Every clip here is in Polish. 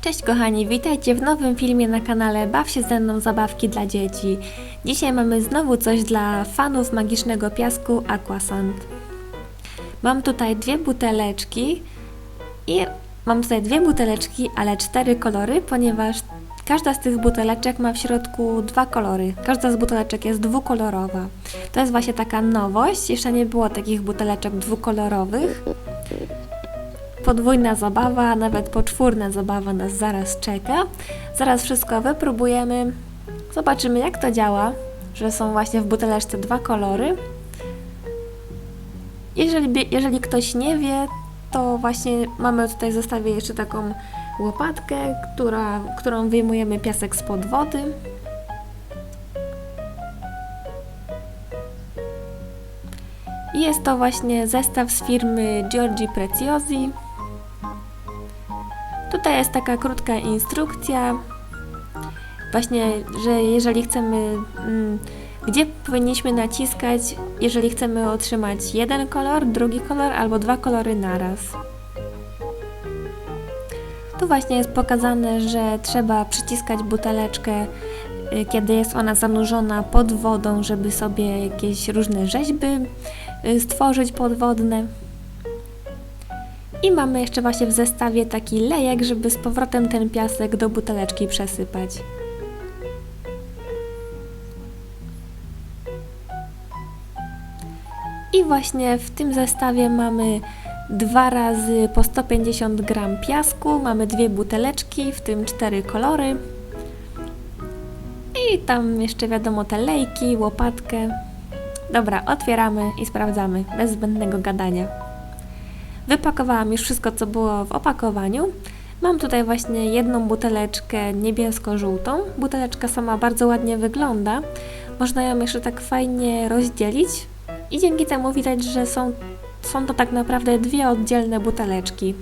Cześć kochani, witajcie w nowym filmie na kanale Baw się ze mną zabawki dla dzieci. Dzisiaj mamy znowu coś dla fanów magicznego piasku Aquasand. Mam tutaj dwie buteleczki i mam tutaj dwie buteleczki, ale cztery kolory, ponieważ każda z tych buteleczek ma w środku dwa kolory. Każda z buteleczek jest dwukolorowa. To jest właśnie taka nowość, jeszcze nie było takich buteleczek dwukolorowych. Podwójna zabawa, a nawet poczwórna zabawa nas zaraz czeka. Zaraz wszystko wypróbujemy. Zobaczymy jak to działa, że są właśnie w buteleczce dwa kolory. Jeżeli, jeżeli ktoś nie wie, to właśnie mamy tutaj w zestawie jeszcze taką łopatkę, która, którą wyjmujemy piasek spod wody. Jest to właśnie zestaw z firmy Giorgi Preziosi. Tutaj jest taka krótka instrukcja, właśnie, że jeżeli chcemy, mm, gdzie powinniśmy naciskać, jeżeli chcemy otrzymać jeden kolor, drugi kolor albo dwa kolory naraz. Tu właśnie jest pokazane, że trzeba przyciskać buteleczkę, y, kiedy jest ona zanurzona pod wodą, żeby sobie jakieś różne rzeźby y, stworzyć podwodne. I mamy jeszcze właśnie w zestawie taki lejek, żeby z powrotem ten piasek do buteleczki przesypać. I właśnie w tym zestawie mamy dwa razy po 150 gram piasku, mamy dwie buteleczki, w tym cztery kolory. I tam jeszcze wiadomo te lejki, łopatkę. Dobra, otwieramy i sprawdzamy, bez zbędnego gadania. Wypakowałam już wszystko, co było w opakowaniu. Mam tutaj właśnie jedną buteleczkę niebiesko-żółtą. Buteleczka sama bardzo ładnie wygląda. Można ją jeszcze tak fajnie rozdzielić i dzięki temu widać, że są, są to tak naprawdę dwie oddzielne buteleczki,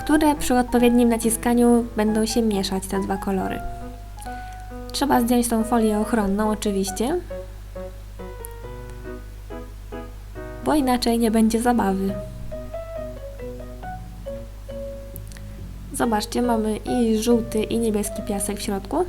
które przy odpowiednim naciskaniu będą się mieszać te dwa kolory. Trzeba zdjąć tą folię ochronną oczywiście, bo inaczej nie będzie zabawy. Zobaczcie, mamy i żółty, i niebieski piasek w środku.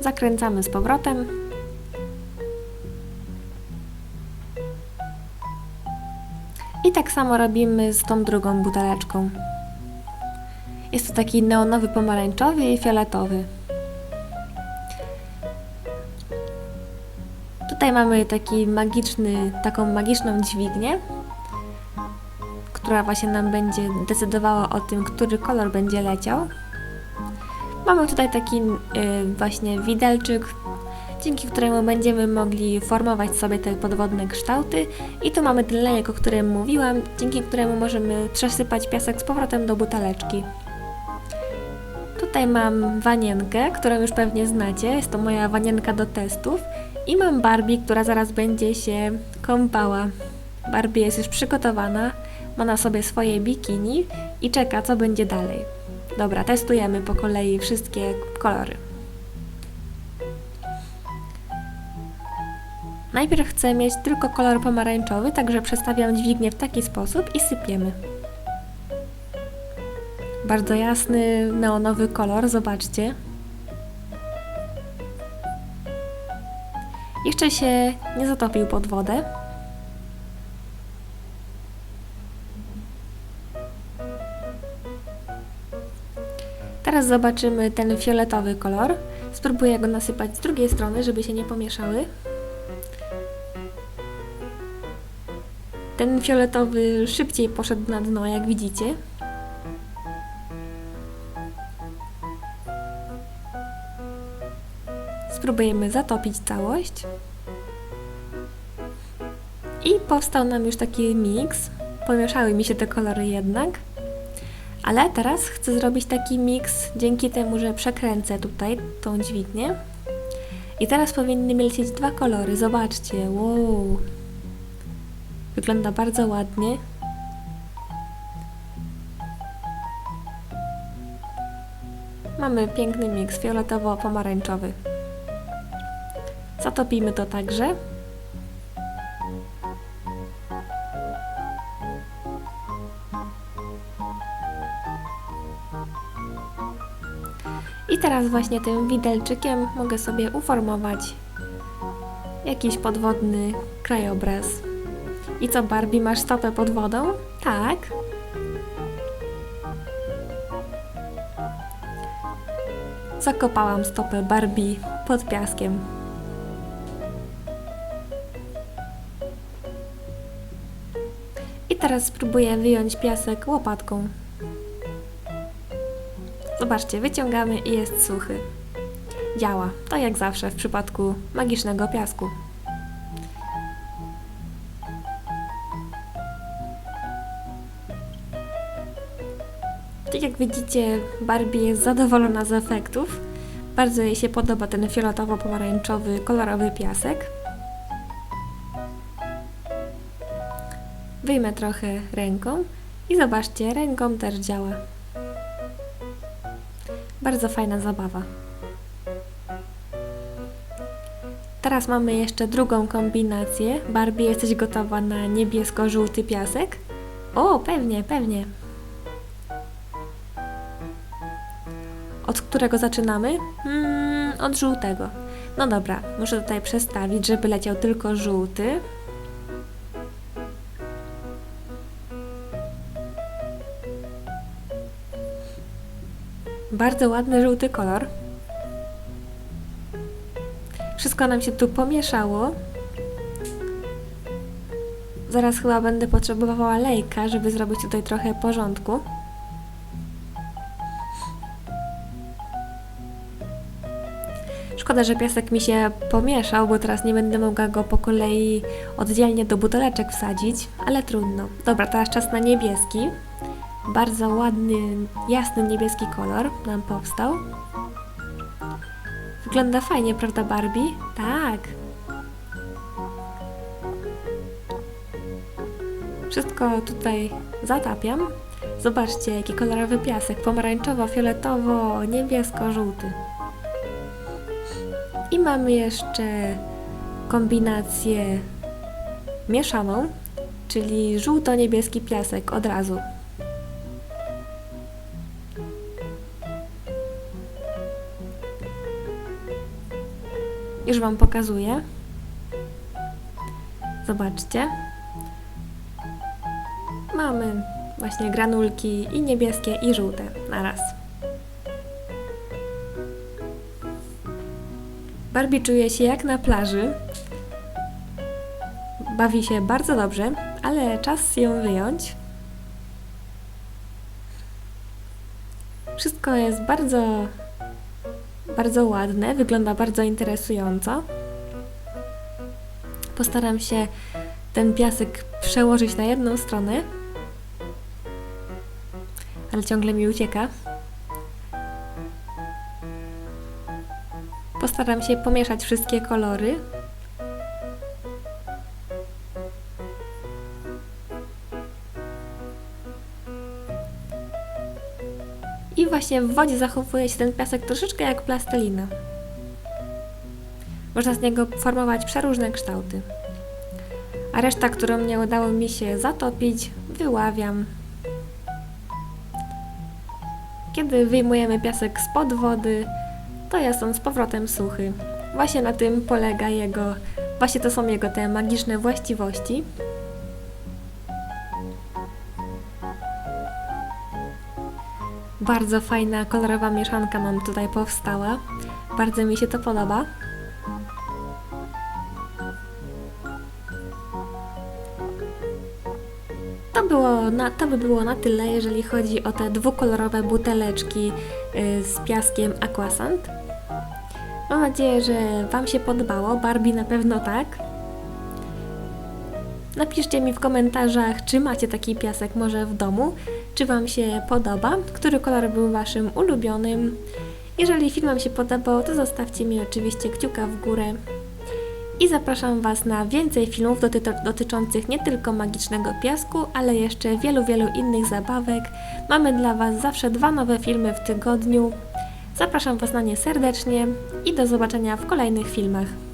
Zakręcamy z powrotem. I tak samo robimy z tą drugą buteleczką. Jest to taki neonowy pomarańczowy i fioletowy. Tutaj mamy taki magiczny, taką magiczną dźwignię, która właśnie nam będzie decydowała o tym, który kolor będzie leciał. Mamy tutaj taki y, właśnie widelczyk, dzięki któremu będziemy mogli formować sobie te podwodne kształty. I tu mamy ten lejek, o którym mówiłam, dzięki któremu możemy przesypać piasek z powrotem do buteleczki. Tutaj mam wanienkę, którą już pewnie znacie, jest to moja wanienka do testów. I mam Barbie, która zaraz będzie się kąpała. Barbie jest już przygotowana, ma na sobie swoje bikini i czeka, co będzie dalej. Dobra, testujemy po kolei wszystkie kolory. Najpierw chcę mieć tylko kolor pomarańczowy, także przestawiam dźwignię w taki sposób i sypiemy. Bardzo jasny, neonowy kolor, zobaczcie. Jeszcze się nie zatopił pod wodę. Teraz zobaczymy ten fioletowy kolor. Spróbuję go nasypać z drugiej strony, żeby się nie pomieszały. Ten fioletowy szybciej poszedł na dno, jak widzicie. Spróbujemy zatopić całość. I powstał nam już taki miks. Pomieszały mi się te kolory jednak. Ale teraz chcę zrobić taki miks dzięki temu, że przekręcę tutaj tą dźwignię. I teraz powinny mi lecieć dwa kolory. Zobaczcie, wow. Wygląda bardzo ładnie. Mamy piękny miks fioletowo-pomarańczowy. Zatopimy to także. I teraz właśnie tym widelczykiem mogę sobie uformować jakiś podwodny krajobraz. I co Barbie, masz stopę pod wodą? Tak. Zakopałam stopę Barbie pod piaskiem. Teraz spróbuję wyjąć piasek łopatką. Zobaczcie, wyciągamy i jest suchy. Działa, tak jak zawsze w przypadku magicznego piasku. Tak jak widzicie, Barbie jest zadowolona z efektów. Bardzo jej się podoba ten fioletowo-pomarańczowy, kolorowy piasek. Wyjmę trochę ręką i zobaczcie, ręką też działa. Bardzo fajna zabawa. Teraz mamy jeszcze drugą kombinację. Barbie, jesteś gotowa na niebiesko-żółty piasek? O, pewnie, pewnie. Od którego zaczynamy? Hmm, od żółtego. No dobra, muszę tutaj przestawić, żeby leciał tylko żółty. Bardzo ładny żółty kolor. Wszystko nam się tu pomieszało. Zaraz chyba będę potrzebowała lejka, żeby zrobić tutaj trochę porządku. Szkoda, że piasek mi się pomieszał, bo teraz nie będę mogła go po kolei oddzielnie do buteleczek wsadzić, ale trudno. Dobra, teraz czas na niebieski. Bardzo ładny, jasny niebieski kolor nam powstał. Wygląda fajnie, prawda Barbie? Tak. Wszystko tutaj zatapiam. Zobaczcie, jaki kolorowy piasek. Pomarańczowo, fioletowo, niebiesko-żółty. I mamy jeszcze kombinację mieszaną, czyli żółto-niebieski piasek od razu. Już Wam pokazuję. Zobaczcie. Mamy właśnie granulki i niebieskie i żółte na raz. Barbie czuje się jak na plaży. Bawi się bardzo dobrze, ale czas ją wyjąć. Wszystko jest bardzo, bardzo ładne, wygląda bardzo interesująco. Postaram się ten piasek przełożyć na jedną stronę, ale ciągle mi ucieka. Postaram się pomieszać wszystkie kolory. I właśnie w wodzie zachowuje się ten piasek troszeczkę jak plastelina. Można z niego formować przeróżne kształty. A reszta, którą nie udało mi się zatopić, wyławiam. Kiedy wyjmujemy piasek spod wody, to jest on z powrotem suchy. Właśnie na tym polega jego, właśnie to są jego te magiczne właściwości. Bardzo fajna, kolorowa mieszanka nam tutaj powstała. Bardzo mi się to podoba. To, było na, to by było na tyle, jeżeli chodzi o te dwukolorowe buteleczki y, z piaskiem Aquasant. Mam nadzieję, że Wam się podobało. Barbie na pewno tak. Napiszcie mi w komentarzach, czy macie taki piasek może w domu, czy Wam się podoba, który kolor był Waszym ulubionym. Jeżeli film Wam się podobał, to zostawcie mi oczywiście kciuka w górę. I zapraszam Was na więcej filmów doty- dotyczących nie tylko magicznego piasku, ale jeszcze wielu, wielu innych zabawek. Mamy dla Was zawsze dwa nowe filmy w tygodniu. Zapraszam Was na nie serdecznie i do zobaczenia w kolejnych filmach.